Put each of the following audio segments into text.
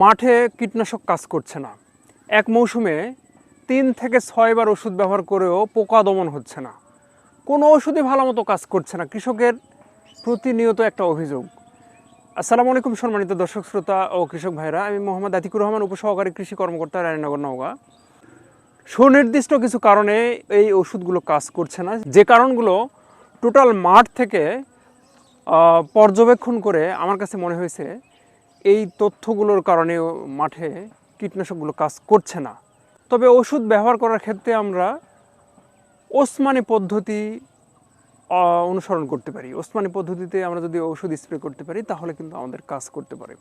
মাঠে কীটনাশক কাজ করছে না। এক মৌসুমে তিন থেকে ছয়বার ওষুধ ব্যবহার করেও পোকা দমন হচ্ছে না। কোনো ওষুধই ভালো মতো কাজ করছে না। কৃষকের প্রতিনিয়ত একটা অভিযোগ। আসসালামু আলাইকুম সম্মানিত দর্শক, শ্রোতা ও কৃষক ভাইরা। আমি মোহাম্মদ আতিকুর রহমান, উপসহকারী কৃষি কর্মকর্তা রানীনগর নওগাঁ। সুনির্দিষ্ট কিছু কারণে এই ওষুধগুলো কাজ করছে না। যে কারণগুলো টোটাল মাঠ থেকে পর্যবেক্ষণ করে আমার কাছে মনে হয়েছে এই তথ্যগুলোর কারণে মাঠে কীটনাশকগুলো কাজ করছে না। তবে ওষুধ ব্যবহার করার ক্ষেত্রে আমরা ওসমানি পদ্ধতি অনুসরণ করতে পারি। ওসমানি পদ্ধতিতে আমরা যদি ওষুধ স্প্রে করতে পারি, তাহলে কিন্তু আমাদের কাজ করতে পারে।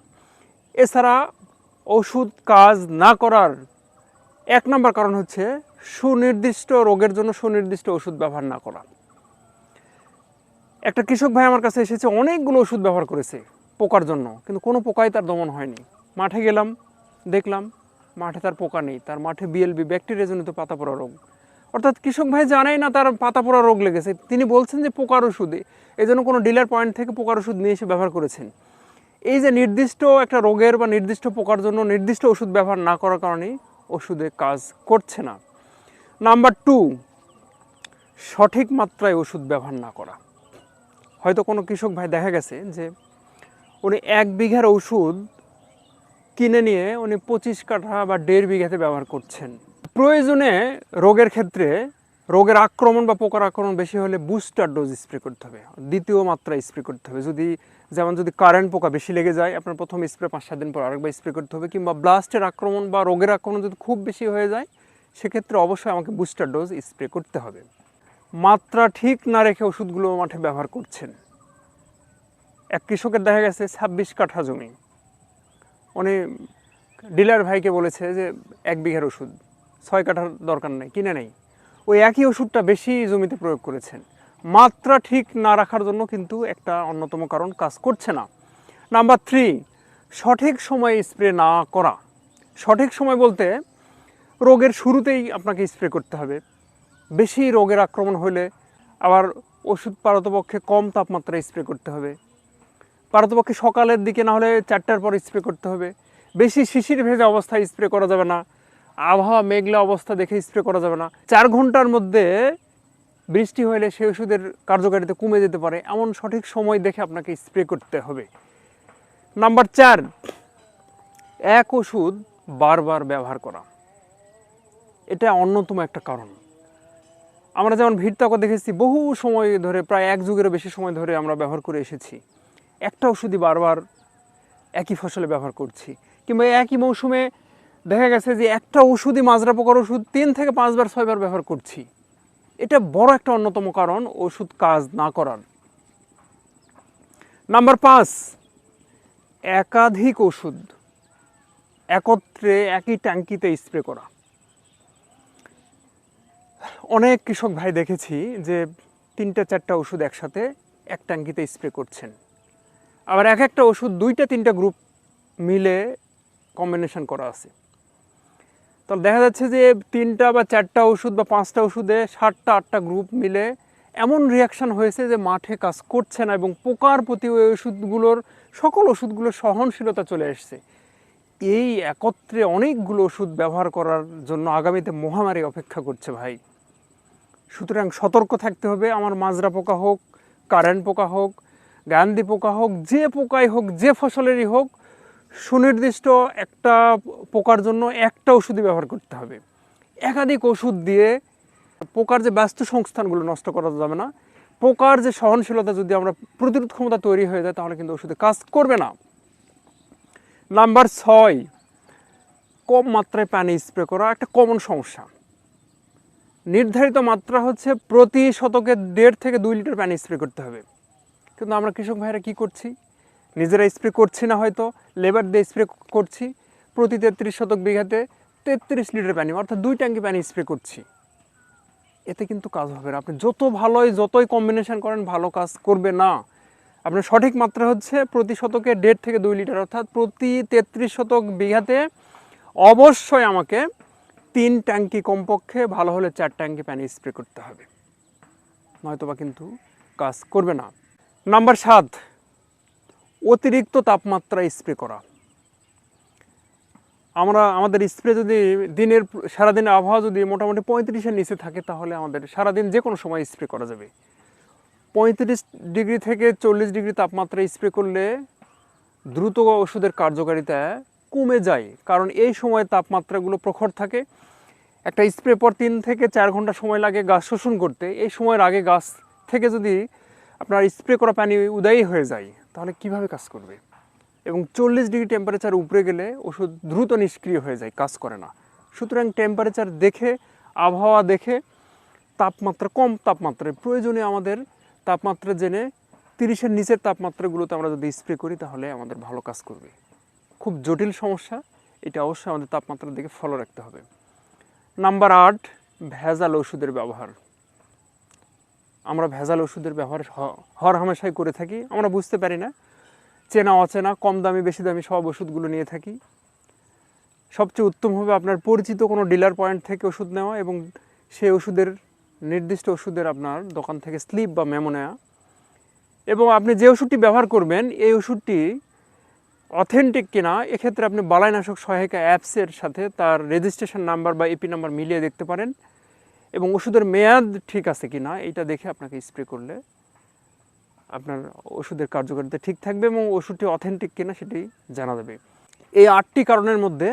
এছাড়া ওষুধ কাজ না করার এক নম্বর কারণ হচ্ছে সুনির্দিষ্ট রোগের জন্য সুনির্দিষ্ট ওষুধ ব্যবহার না করা। একটা কৃষক ভাই আমার কাছে এসেছে, অনেকগুলো ওষুধ ব্যবহার করেছে। পোকার জন্য, কিন্তু কোনো পোকাই তার দমন হয়নি। মাঠে গেলাম, দেখলাম মাঠে তার পোকা নেই, তার মাঠে বিএলবি ব্যাকটেরিয়াজনিত পাতা পোড়া রোগ। অর্থাৎ কৃষক ভাই জানেই না তার পাতা পোড়া রোগ লেগেছে। তিনি বলছেন যে পোকার ওষুধে, এই জন্য কোনো ডিলার পয়েন্ট থেকে পোকার ওষুধ নিয়ে এসে ব্যবহার করেছেন। এই যে নির্দিষ্ট একটা রোগের বা নির্দিষ্ট পোকার জন্য নির্দিষ্ট ওষুধ ব্যবহার না করার কারণে ওষুধে কাজ করছে না। নাম্বার টু সঠিক মাত্রায় ওষুধ ব্যবহার না করা। হয়তো কোনো কৃষক ভাই দেখা গেছে যে উনি এক বিঘার ওষুধ কিনে নিয়ে উনি পঁচিশ কাঠা বা দেড় বিঘাতে ব্যবহার করছেন। প্রয়োজনে রোগের ক্ষেত্রে রোগের আক্রমণ বা পোকার আক্রমণ বেশি হলে বুস্টার ডোজ স্প্রে করতে হবে, দ্বিতীয় মাত্রা স্প্রে করতে হবে। যদি যেমন যদি কারেন্ট পোকা বেশি লেগে যায়, আপনার প্রথম স্প্রে পাঁচ সাত দিন পর আরেকবার স্প্রে করতে হবে, কিংবা ব্লাস্টের আক্রমণ বা রোগের আক্রমণ যদি খুব বেশি হয়ে যায়, সেক্ষেত্রে অবশ্যই আমাকে বুস্টার ডোজ স্প্রে করতে হবে। মাত্রা ঠিক না রেখে ওষুধগুলো মাঠে ব্যবহার করছেন। এক কৃষকের দেখা গেছে ছাব্বিশ কাঠা জমি। উনি ডিলার ভাইকে বলেছে যে এক বিঘার ওষুধ, ছয় কাঠার দরকার নেই, কিনে নেই। ওই একই ওষুধটা বেশি জমিতে প্রয়োগ করেছেন। মাত্রা ঠিক না রাখার জন্য কিন্তু একটা অন্যতম কারণ কাজ করছে না। নাম্বার থ্রি সঠিক সময়ে স্প্রে না করা। সঠিক সময় বলতে রোগের শুরুতেই আপনাকে স্প্রে করতে হবে। বেশি রোগের আক্রমণ হলে আবার ওষুধ পারতপক্ষে কম তাপমাত্রায় স্প্রে করতে হবে। পারতপক্ষে সকালের দিকে না হলে চারটার পর স্প্রে করতে হবে। বেশি শিশির ভেজা অবস্থায় স্প্রে করা যাবে না। আবহাওয়া মেঘলা অবস্থা দেখে স্প্রে করা যাবে না। চার ঘণ্টার মধ্যে বৃষ্টি হলে সেই ওষুধের কার্যকারিতা কমে যেতে পারে। এমন সঠিক সময় দেখে আপনাকে স্প্রে করতে হবে। নাম্বার চার, এক ওষুধ বারবার ব্যবহার করা। এটা অন্যতম একটা কারণ। আমরা যেমন ভিড়তাকা দেখেছি, বহু সময় ধরে, প্রায় এক যুগেরও বেশি সময় ধরে আমরা ব্যবহার করে এসেছি। একটা ওষুধই বারবার একই ফসলে ব্যবহার করছি। কিংবা একই মৌসুমে দেখা গেছে যে একটা ওষুধই মাজরা পোকার ওষুধ তিন থেকে পাঁচবার, ছয়বার ব্যবহার করছি। এটা বড় একটা অন্যতম কারণ ওষুধ কাজ না করার। নাম্বার পাঁচ, একাধিক ওষুধ একত্রে একই ট্যাঙ্কিতে স্প্রে করা। অনেক কৃষক ভাই দেখেছি যে তিনটা, চারটা ওষুধ একসাথে এক ট্যাঙ্কিতে স্প্রে করছেন। আবার এক একটা ওষুধ দুইটা, তিনটা গ্রুপ মিলে কম্বিনেশন করা আছে। তাহলে দেখা যাচ্ছে যে তিনটা বা চারটা ওষুধ বা পাঁচটা ওষুধে সাতটা, আটটা গ্রুপ মিলে এমন রিয়াকশান হয়েছে যে মাঠে কাজ করছে না এবং পোকার প্রতি ওই ওষুধগুলোর সকল ওষুধগুলোর সহনশীলতা চলে এসছে। এই একত্রে অনেকগুলো ওষুধ ব্যবহার করার জন্য আগামীতে মহামারী অপেক্ষা করছে ভাই। সুতরাং সতর্ক থাকতে হবে, আমার মাজরা পোকা হোক কারেন্ট পোকা হোক গান্ধী পোকা হোক, যে পোকাই হোক, যে ফসলেরই হোক, সুনির্দিষ্ট একটা পোকার জন্য একটা ওষুধই ব্যবহার করতে হবে। একাধিক ওষুধ দিয়ে পোকার যে ব্যস্ত সংস্থানগুলো নষ্ট করা যাবে না, পোকার যে সহনশীলতা যদি আমরা প্রতিরোধ ক্ষমতা তৈরি হয়ে যায়, তাহলে কিন্তু ওষুধে কাজ করবে না। নাম্বার ছয়, কম মাত্রায় পানি স্প্রে করা একটা কমন সমস্যা। নির্ধারিত মাত্রা হচ্ছে প্রতি শতকে দেড় থেকে দুই লিটার পানি স্প্রে করতে হবে। কিন্তু আমরা কৃষক ভাইরা কি করছি? নিজেরা স্প্রে করছি না হয়তো লেবার দিয়ে স্প্রে করছি। প্রতি তেত্রিশ শতক বিঘাতে তেত্রিশ লিটার পানি, অর্থাৎ দুই ট্যাঙ্কি পানি স্প্রে করছি। এতে কিন্তু কাজ হবে না। আপনি যত ভালোই, যতই কম্বিনেশন করেন, ভালো কাজ করবে না। আপনার সঠিক মাত্রা হচ্ছে প্রতি শতকে দেড় থেকে দুই লিটার, অর্থাৎ প্রতি তেত্রিশ শতক বিঘাতে অবশ্যই আমাকে তিন ট্যাঙ্কি কমপক্ষে ভালো হলে চার ট্যাঙ্কি পানি স্প্রে করতে হবে। নয়তোবা কিন্তু কাজ করবে না। নাম্বার সাত, অতিরিক্ত তাপমাত্রা স্প্রে করা। আমরা, আমাদের স্প্রে যদি দিনের সারাদিনের আবহাওয়া যদি মোটামুটি পঁয়ত্রিশের নিচে থাকে, তাহলে আমাদের সারাদিন যে কোনো সময় স্প্রে করা যাবে। পঁয়ত্রিশ ডিগ্রি থেকে চল্লিশ ডিগ্রি তাপমাত্রা স্প্রে করলে দ্রুত ওষুধের কার্যকারিতা কমে যায়। কারণ এই সময় তাপমাত্রাগুলো প্রখর থাকে। একটা স্প্রে পর তিন থেকে চার ঘণ্টা সময় লাগে গাছ শোষণ করতে। এই সময়ের আগে গাছ থেকে যদি আপনার স্প্রে করা পানি উদায়ী হয়ে যায়, তাহলে কীভাবে কাজ করবে? এবং চল্লিশ ডিগ্রি টেম্পারেচার উপরে গেলে ওষুধ দ্রুত নিষ্ক্রিয় হয়ে যায়, কাজ করে না। সুতরাং টেম্পারেচার দেখে, আবহাওয়া দেখে, তাপমাত্রা কম তাপমাত্রায়। প্রয়োজনে আমাদের তাপমাত্রা জেনে তিরিশের নিচের তাপমাত্রাগুলোতে আমরা যদি স্প্রে করি, তাহলে আমাদের ভালো কাজ করবে। খুব জটিল সমস্যা, এটা অবশ্যই আমাদের তাপমাত্রার দিকে ফলো রাখতে হবে। নাম্বার আট ভেজাল ওষুধের ব্যবহার। আমরা ভেজাল ওষুধের ব্যবহার হর হামেশাই করে থাকি। আমরা বুঝতে পারি না। চেনা, অচেনা, কম দামি, বেশি দামি সব ওষুধগুলো নিয়ে থাকি। সবচেয়ে উত্তম হবে আপনার পরিচিত কোনো ডিলার পয়েন্ট থেকে ওষুধ নেওয়া এবং সেই ওষুধের নির্দিষ্ট ওষুধের আপনার দোকান থেকে স্লিপ বা মেমো নেওয়া এবং আপনি যে ওষুধটি ব্যবহার করবেন, এই ওষুধটি অথেন্টিক কিনা, এক্ষেত্রে আপনি বালাইনাশক সহায়িকা অ্যাপসের সাথে তার রেজিস্ট্রেশন নাম্বার বা এপি নাম্বার মিলিয়ে দেখতে পারেন। এবং ওষুধের মেয়াদ ঠিক আছে কিনা এটা দেখে আপনাকে স্প্রে করলে আপনার ওষুধের কার্যকারিতা ঠিক থাকবে এবং ওষুধটি অথেন্টিক কিনা সেটি জানা যাবে। এই আটটি কারণের মধ্যে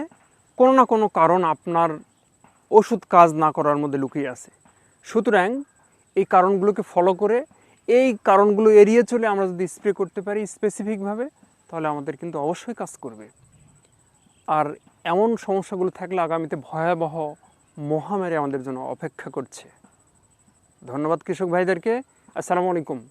কোনো না কোনো কারণ আপনার ওষুধ কাজ না করার মধ্যে লুকিয়ে আছে। সুতরাং এই কারণগুলোকে ফলো করে এই কারণগুলো এড়িয়ে চলে আমরা যদি স্প্রে করতে পারি স্পেসিফিকভাবে তাহলে আমাদের কিন্তু অবশ্যই কাজ করবে। আর এমন সমস্যাগুলো থাকলে আগামীতে ভয়াবহ মহামারী আমাদের জন্য অপেক্ষা করছে। ধন্যবাদ কৃষক ভাইদেরকে। আসসালামু আলাইকুম।